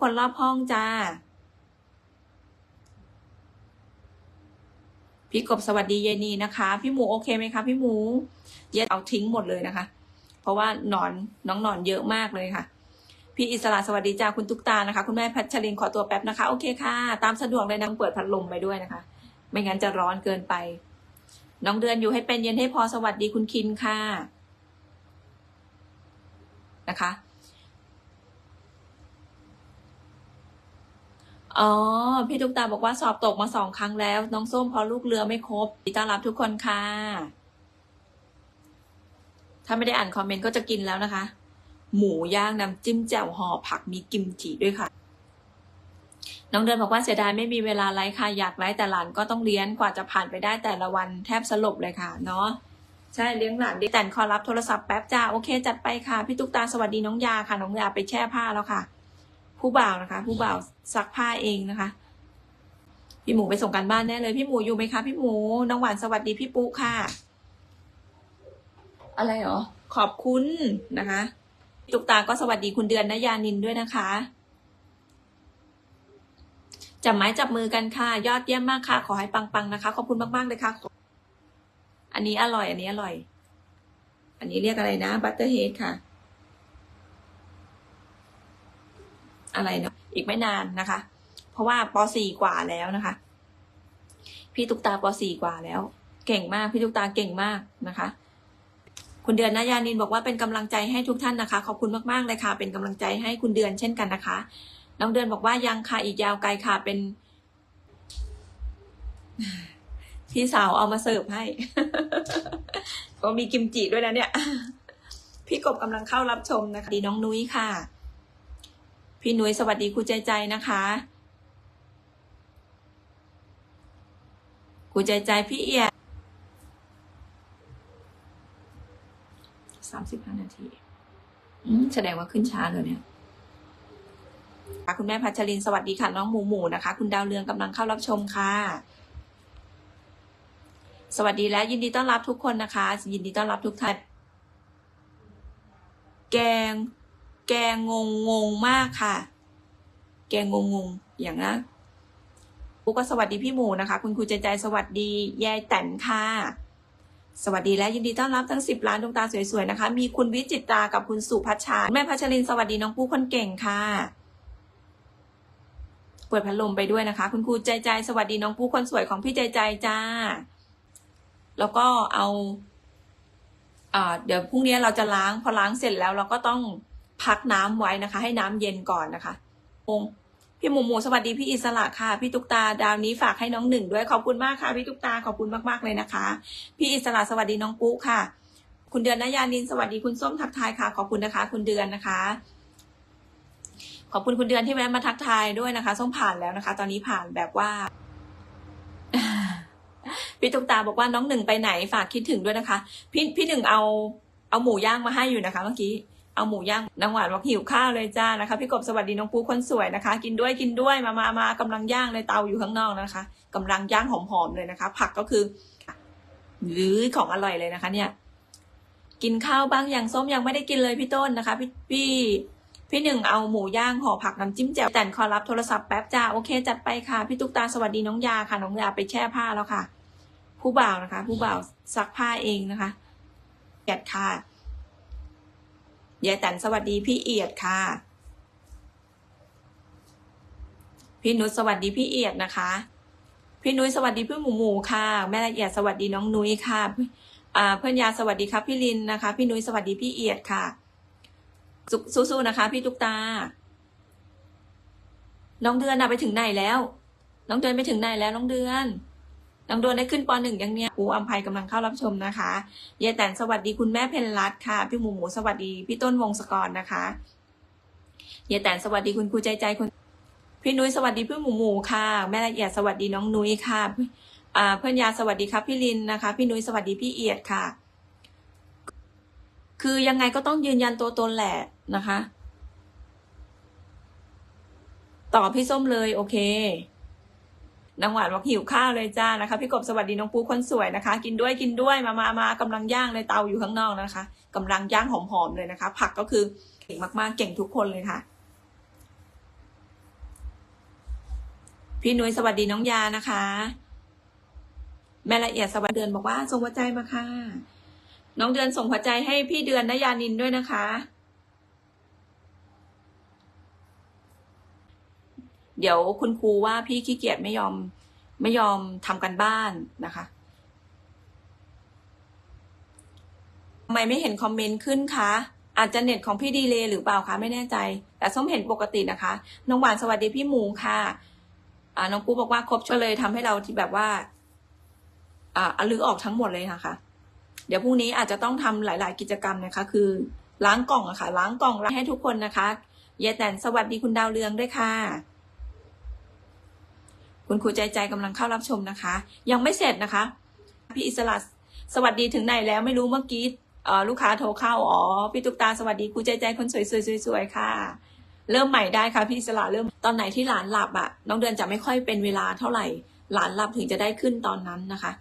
คนรอบห้องจ้า พี่กบสวัสดีเยนีนะคะ พี่หมูโอเคไหมคะพี่หมู เย็ดเอาทิ้งหมดเลยนะคะ เพราะว่าหนอนน้องหนอนเยอะมากเลยค่ะ พี่อิสระสวัสดีจ้าคุณตุ๊กตานะคะ คุณแม่พัชรินขอตัวแป๊บนะคะ โอเคค่ะ ตามสะดวกเลยนางเปิดพัดลมไปด้วยนะคะ ไม่งั้นจะร้อนเกินไป น้องเดือนอยู่ให้เป็นเย็นให้พอสวัสดีคุณคินค่ะนะคะ อ๋อ พี่ตุ๊กตาบอกว่าสอบตกมาสองครั้งแล้ว น้องส้มเพอลูกเรือไม่ครบยิต้อนรับทุกคนค่ะ ถ้าไม่ได้อ่านคอมเมนต์ก็จะกินแล้วนะคะ หมูย่างน้ำจิ้มแจ่วห่อผักมีกิมจิด้วยค่ะ น้องเดินบอกว่าเสียดายไม่มีเวลาไลฟ์ค่ะอยากไลฟ์แต่หลานก็ต้องเลี้ยงกว่าจะผ่านไปได้แต่ละวันแทบสลบเลยค่ะ เนาะใช่เลี้ยงหลานดีแต่ขอรับโทรศัพท์แป๊บจ้าโอเคจัดไปค่ะพี่ตุ๊กตาสวัสดีน้องยาค่ะน้องยาไปแช่ผ้าแล้วค่ะ ผู้บ่าวนะคะ ผู้บ่าวซักผ้าเองนะคะ พี่หมูไปส่งกันบ้านแน่เลย พี่หมูอยู่ไหมคะพี่หมูน้องหวานสวัสดีพี่ปุ๊ค่ะ อะไรหรอ ขอบคุณนะคะพี่ตุ๊กตาก็สวัสดีคุณเดือนนยานินด้วยนะคะจับไม้จับมือกันค่ะ ยอดเยี่ยมมากค่ะ ขอให้ปังๆนะคะ ขอบคุณมากๆเลยค่ะ อันนี้อร่อย อันนี้อร่อย อันนี้เรียกอะไรนะบัตเตอร์เฮดค่ะ อะไรเนาะอีกไม่นานนะคะ เพราะว่าป .4 กว่าแล้วนะคะ พี่ตุ๊กตาป .4 กว่าแล้ว เก่งมากพี่ตุ๊กตาเก่งมากนะคะ คุณเดือนนายานินบอกว่าเป็นกำลังใจให้ทุกท่านนะคะ ขอบคุณมากๆเลยค่ะ เป็นกำลังใจให้คุณเดือนเช่นกันนะคะ น้องเดือนบอกว่ายังค่ะอีกยาวไกลค่ะเป็นพี่สาวเอามาเสิร์ฟให้ ก็มีกิมจิด้วยนะเนี่ย พี่กบกำลังเข้ารับชมนะคะ ดีน้องนุ้ยค่ะ พี่นุ้ยสวัสดีครูใจใจนะคะครูใจใจพี่เอียสามสิบห้านาทีแสดงว่าขึ้นช้าเลยเนี่ยค่ะคุณแม่พัชรินสวัสดีค่ะน้องหมูหมูนะคะ คุณดาวเรืองกำลังเข้ารับชมค่ะ สวัสดีและยินดีต้อนรับทุกคนนะคะ ยินดีต้อนรับทุกท่านแกง แกงงงงมากค่ะ แกงงงงอย่างนะปุ๊กก็สวัสดีพี่หมูนะคะ คุณครูใจใจสวัสดียายแตนค่ะ สวัสดีและยินดีต้อนรับทั้งสิบล้านดวงตาสวยๆนะคะ มีคุณวิจิตรากับคุณสุพัชชา แม่พัชรินสวัสดีน้องปุ๊กคนเก่งค่ะเปิดพัดลมไปด้วยนะคะ คุณครูใจใจสวัสดีน้องผู้คนสวยของพี่ใจใจจ้า แล้วก็เอาอ่าเดี๋ยวพรุ่งนี้เราจะล้างพอล้างเสร็จแล้วเราก็ต้อง พักน้ำไว้นะคะ ให้น้ำเย็นก่อนนะคะองพี่หมูหมูสวัสดีพี่อิสระค่ะ พี่ตุ๊กตาดาวนี้ฝากให้น้องหนึ่งด้วยขอบคุณมากค่ะ พี่ตุ๊กตาขอบคุณมากๆเลยนะคะ พี่อิสระสวัสดีน้องปุ๊ค่ะ คุณเดือนนยานินสวัสดีคุณส้มทักทายค่ะ ขอบคุณนะคะ คุณเดือนนะคะ ขอบคุณคุณเดือนที่แวะมาทักทายด้วยนะคะส้มผ่านแล้วนะคะ ตอนนี้ผ่านแบบว่าพี่ตุ๊กตาบอกว่าน้องหนึ่งไปไหนฝากคิดถึงด้วยนะคะ พี่พี่หนึ่งเอาเอาหมูย่างมาให้อยู่นะคะ เมื่อกี้ เอาหมูย่างนางหวานบอกหิวข้าวเลยจ้านะคะ พี่กบสวัสดีน้องปูคนสวยนะคะ กินด้วยกินด้วยมามามากำลังย่างเลยเตาอยู่ข้างนอกนะคะกำลังย่างหอมๆเลยนะคะ ผักก็คือหรือของอร่อยเลยนะคะ เนี่ย กินข้าวบ้างยังส้มยังไม่ได้กินเลยพี่ต้นนะคะพี่พี่พี่หนึ่งเอาหมูย่างห่อผักน้ำจิ้มแจ่วแต่นขอรับโทรศัพท์แป๊บจ้าโอเคจัดไปค่ะพี่ตุ๊กตาสวัสดีน้องยาค่ะน้องยาไปแช่ผ้าแล้วค่ะ ผู้บ่าวนะคะ ผู้บ่าวซักผ้าเองนะคะเอียดค่ะ ยายแตนสวัสดีพี่เอียดค่ะ พี่นุชสวัสดีพี่เอียดนะคะ พี่นุ้ยสวัสดีพี่หมูหมูค่ะ แม่ละเอียดสวัสดีน้องนุ้ยค่ะเพื่อนยาสวัสดีครับพี่ลินนะคะ พี่นุ้ยสวัสดีพี่เอียดค่ะสู้ๆนะคะ พี่ตุ๊กตา น้องเดือนอะไปถึงไหนแล้ว น้องเดือนไปถึงไหนแล้วน้องเดือน น้องดือนได้ขึ้นปหนึ่งยังเนี่ยอูอัมภัยกำลังเข้ารับชมนะคะยายแตนสวัสดีคุณแม่เพนรัตค่ะ พี่หมูหมูสวัสดีพี่ต้นวงศกรนะคะยายแตนสวัสดีคุณครูใจใจคุณพี่นุ้ยสวัสดีพี่หมูหมูค่ะ แม่ละเอียดสวัสดีน้องนุ้ยค่ะเพื่อนยาสวัสดีครับพี่ลินนะคะ พี่นุ้ยสวัสดีพี่เอียดค่ะ คือยังไงก็ต้องยืนยันตัวตนแหละนะคะ ต่อพี่ส้มเลยโอเค นางหวานบอกหิวข้าวเลยจ้านะคะ พี่กบสวัสดีน้องปูคนสวยนะคะ กินด้วยกินด้วยมามามากำลังย่างเลยเตาอยู่ข้างนอกนะคะกำลังย่างหอมๆเลยนะคะ ผักก็คือเก่งมากๆเก่งทุกคนเลยค่ะ พี่นุ้ยสวัสดีน้องยานะคะ แม่ละเอียดสวัสดีเดือนบอกว่าส่งหัวใจมาค่ะ น้องเดือนส่งหัวใจให้พี่เดือนนยานินด้วยนะคะ เดี๋ยวคุณครูว่าพี่ขี้เกียจไม่ยอมไม่ยอมทำกันบ้านนะคะทำไมไม่เห็นคอมเมนต์ขึ้นคะ อาจจะเน็ตของพี่ดีเลยหรือเปล่าคะไม่แน่ใจ แต่ส้มเห็นปกตินะคะ น้องหวานสวัสดีพี่หมูค่ะอ่าน้องปูบอกว่าครบช่วยเลยทำให้เราที่แบบว่า อ่าลือออกทั้งหมดเลยนะคะ เดี๋ยวพรุ่งนี้อาจจะต้องทำหลาย ๆ กิจกรรมนะคะ คือล้างกล่องอะค่ะล้างกล่องล้างให้ทุกคนนะคะ เยแตนสวัสดีคุณดาวเรืองด้วยค่ะ คุณครูใจใจกำลังเข้ารับชมนะคะ ยังไม่เสร็จนะคะ พี่อิสระสวัสดีถึงไหนแล้วไม่รู้เมื่อกี้เออลูกค้าโทรเข้าอ๋อพี่ตุ๊กตาสวัสดีครูใจใจคนสวยๆสวยค่ะ เริ่มใหม่ได้ค่ะพี่อิสระเริ่มตอนไหนที่หลานหลับอะน้องเดือนจะไม่ค่อยเป็นเวลาเท่าไหร่ หลานหลับถึงจะได้ขึ้นตอนนั้นนะคะ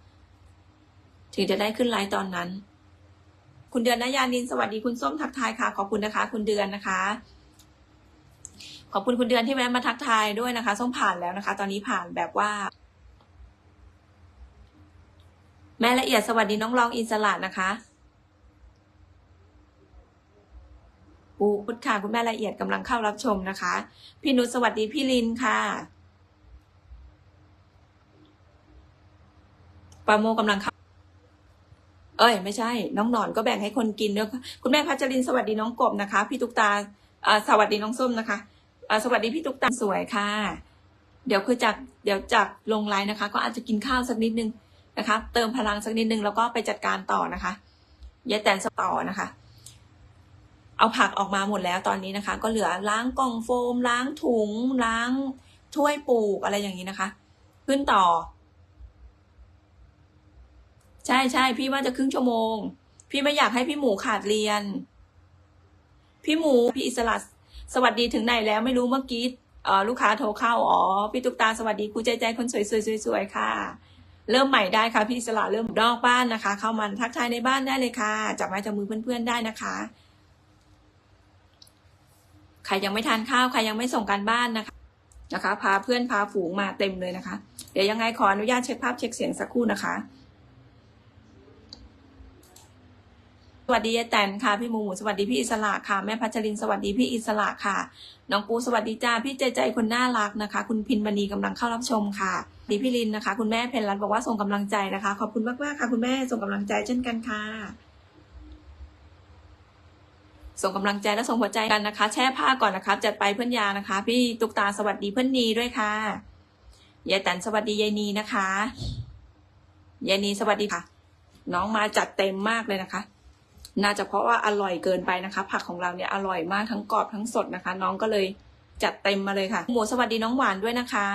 ถึงจะได้ขึ้นไลฟ์ตอนนั้น คุณเดือนนยานินสวัสดีคุณส้มทักทายค่ะขอบคุณนะคะ คุณเดือนนะคะ ขอบคุณคุณเดือนที่แวะมาทักทายด้วยนะคะ ส้มผ่านแล้วนะคะ ตอนนี้ผ่านแบบว่า แม่ละเอียดสวัสดีน้องรองอินสลัดนะคะปูพุทธค่ะคุณแม่ละเอียดกำลังเข้ารับชมนะคะ พี่นุชสวัสดีพี่ลินค่ะปาโมกำลังเข้าเอ้ย ไม่ใช่ น้องหนอนก็แบ่งให้คนกินด้วยค่ะคุณแม่พัชรินสวัสดีน้องกบนะคะ พี่ตุ๊กตาสวัสดีน้องส้มนะคะ สวัสดีพี่ตุ๊กตาสวยค่ะ เดี๋ยวคือจากเดี๋ยวจากลงไลน์นะคะ ก็อาจจะกินข้าวสักนิดนึงนะคะ เติมพลังสักนิดนึงแล้วก็ไปจัดการต่อนะคะยายแตนสต่อนะคะ เอาผักออกมาหมดแล้วตอนนี้นะคะ ก็เหลือล้างกล่องโฟม ล้างถุง ล้างถ้วยปลูกอะไรอย่างนี้นะคะ ขึ้นต่อ ใช่ใช่พี่ว่าจะครึ่งชั่วโมง พี่ไม่อยากให้พี่หมูขาดเรียน พี่หมูพี่อิสระ สวัสดีถึงไหนแล้วไม่รู้เมื่อกี้เออลูกค้าโทรเข้าอ๋อพี่ตุ๊กตาสวัสดีครูใจใจคนสวยสวยสวยสวยค่ะ เริ่มใหม่ได้ค่ะพี่สระเริ่มนอกบ้านนะคะ เข้ามาทักทายในบ้านได้เลยค่ะจับไม้จับมือเพื่อนๆได้นะคะใครยังไม่ทานข้าวใครยังไม่ส่งการบ้านนะคะนะคะ พาเพื่อนพาฝูงมาเต็มเลยนะคะ เดี๋ยวยังไงขออนุญาตเช็คภาพเช็คเสียงสักครู่นะคะ วัสดียายแตนค่ะ พี่หมูหมูสวัสดีพี่อิสระค่ะ แม่พัชรินสวัสดีพี่อิสระค่ะ น้องปูสวัสดีจ้าพี่ใจใจคนน่ารักนะคะ คุณพินบณีกำลังเข้ารับชมค่ะดีพี่ลินนะคะ คุณแม่เพนรัตน์บอกว่าส่งกำลังใจนะคะ ขอบคุณมากมากค่ะ คุณแม่ส่งกำลังใจเช่นกันค่ะ ส่งกำลังใจและส่งหัวใจกันนะคะ แช่ผ้าก่อนนะคะจัดไปเพื่อนยานะคะ พี่ตุกตาสวัสดีเพื่อนนีด้วยค่ะยายแตนสวัสดียายนีนะคะยายนีสวัสดีค่ะ น้องมาจัดเต็มมากเลยนะคะ น่าจะเพราะว่าอร่อยเกินไปนะคะ ผักของเราเนี่ยอร่อยมากทั้งกรอบทั้งสดนะคะ น้องก็เลยจัดเต็มมาเลยค่ะ หมูสวัสดีน้องหวานด้วยนะคะ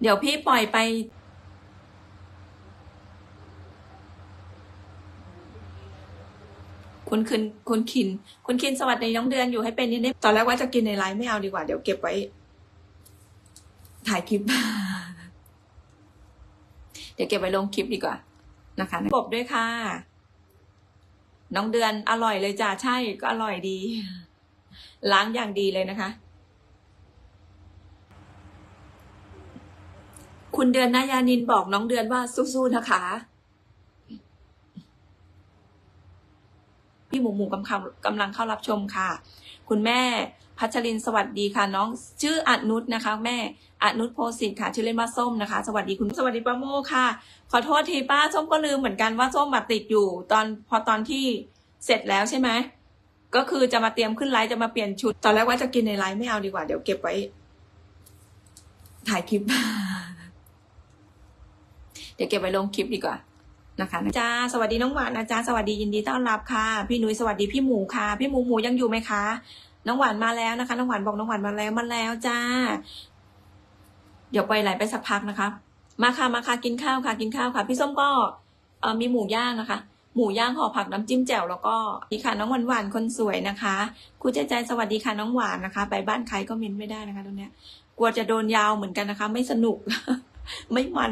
เดี๋ยวพี่ปล่อยไป คุณคินคุณคิน คุณคินสวัสดีน้องเดือนอยู่ให้เป็นนิดนตอนแรกว่าจะกินในไลฟ์ไม่เอาดีกว่า เดี๋ยวเก็บไว้ ถ่ายคลิป ดี๋ยวเก็บไว้ลงคลิปดีกว่านะคะกบด้วยค่ะ น้องเดือนอร่อยเลยจ้าใช่ก็อร่อยดี ล้างอย่างดีเลยนะคะ คุณเดือนนายานินบอกน้องเดือนว่าสู้ๆนะคะ พี่หมูหมูกำลังกำลังเข้ารับชมค่ะ คุณแม่ พัชรินสวัสดีค่ะน้อง ชื่ออนุชนะคะ แม่อนุชโพสิตค่ะ ชื่อเล่นว่าส้มนะคะ สวัสดีคุณสวัสดีป้าโมค่ะ ขอโทษทีป้าส้มก็ลืมเหมือนกันว่าส้มมาติดอยู่ ตอนพอตอนที่เสร็จแล้วใช่ไหมก็คือจะมาเตรียมขึ้นไลฟ์จะมาเปลี่ยนชุด ตอนแรกว่าจะกินในไลฟ์ไม่เอาดีกว่า เดี๋ยวเก็บไว้ ถ่ายคลิป เดี๋ยวเก็บไว้ลงคลิปดีกว่านะคะจ้าสวัสดีน้องหวานนะจ้าสวัสดียินดีต้อนรับค่ะ พี่นุ้ยสวัสดีพี่หมูค่ะ พี่หมูหมูยังอยู่ไหมคะ น้องหวานมาแล้วนะคะ น้องหวานบอกน้องหวานมาแล้วมาแล้วจ้า เดี๋ยวไปไหลไปสักพักนะคะ มาค่ะมาค่ะกินข้าวค่ะ กินข้าวค่ะ พี่ส้มก็มีหมูย่างนะคะ หมูย่างห่อผักน้ำจิ้มแจ่วแล้วก็ดีค่ะน้องหวานหวานคนสวยนะคะครูใจใจสวัสดีค่ะน้องหวานนะคะ ไปบ้านใครก็มินไม่ได้นะคะตรงเนี้ย กลัวจะโดนยาวเหมือนกันนะคะ ไม่สนุก ไม่มัน